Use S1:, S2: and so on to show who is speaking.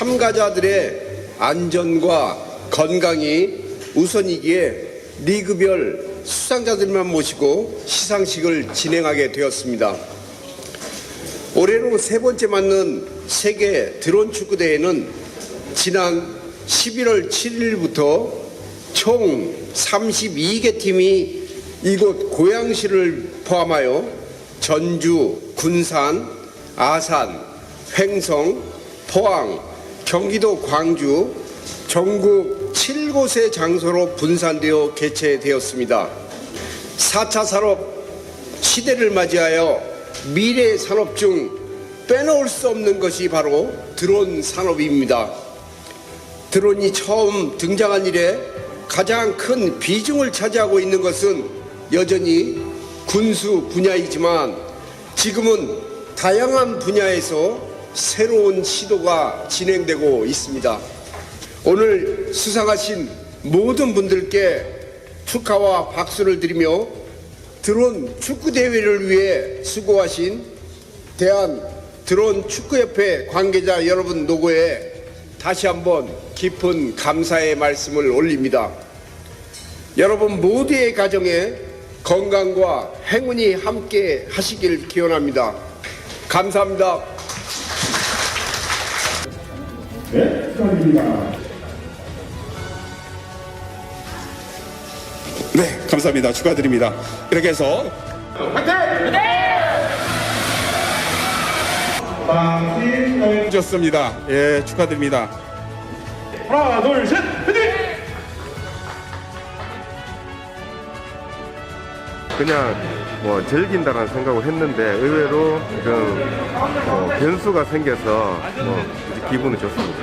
S1: 참가자들의 안전과 건강이 우선이기에 리그별 수상자들만 모시고 시상식을 진행하게 되었습니다. 올해로 세 번째 맞는 세계 드론 축구 대회는 지난 11월 7일부터 총 32개 팀이 이곳 고양시를 포함하여 전주, 군산, 아산, 횡성, 포항, 경기도 광주, 전국 7곳의 장소로 분산되어 개최되었습니다. 4차 산업 시대를 맞이하여 미래 산업 중 빼놓을 수 없는 것이 바로 드론 산업입니다. 드론이 처음 등장한 이래 가장 큰 비중을 차지하고 있는 것은 여전히 군수 분야이지만 지금은 다양한 분야에서 새로운 시도가 진행되고 있습니다. 오늘 수상하신 모든 분들께 축하와 박수를 드리며 드론 축구 대회를 위해 수고하신 대한 드론 축구협회 관계자 여러분 노고에 다시 한번 깊은 감사의 말씀을 올립니다. 여러분 모두의 가정에 건강과 행운이 함께 하시길 기원합니다. 감사합니다.
S2: 네.
S3: 네, 감사합니다. 축하드립니다. 이렇게 해서
S2: 방신
S3: 좋습니다. 예, 축하드립니다.
S2: 하나, 둘, 셋, 화이팅!
S4: 그냥 뭐 즐긴다라는 생각을 했는데 의외로 좀 어, 변수가 생겨서 뭐 기분이 좋습니다.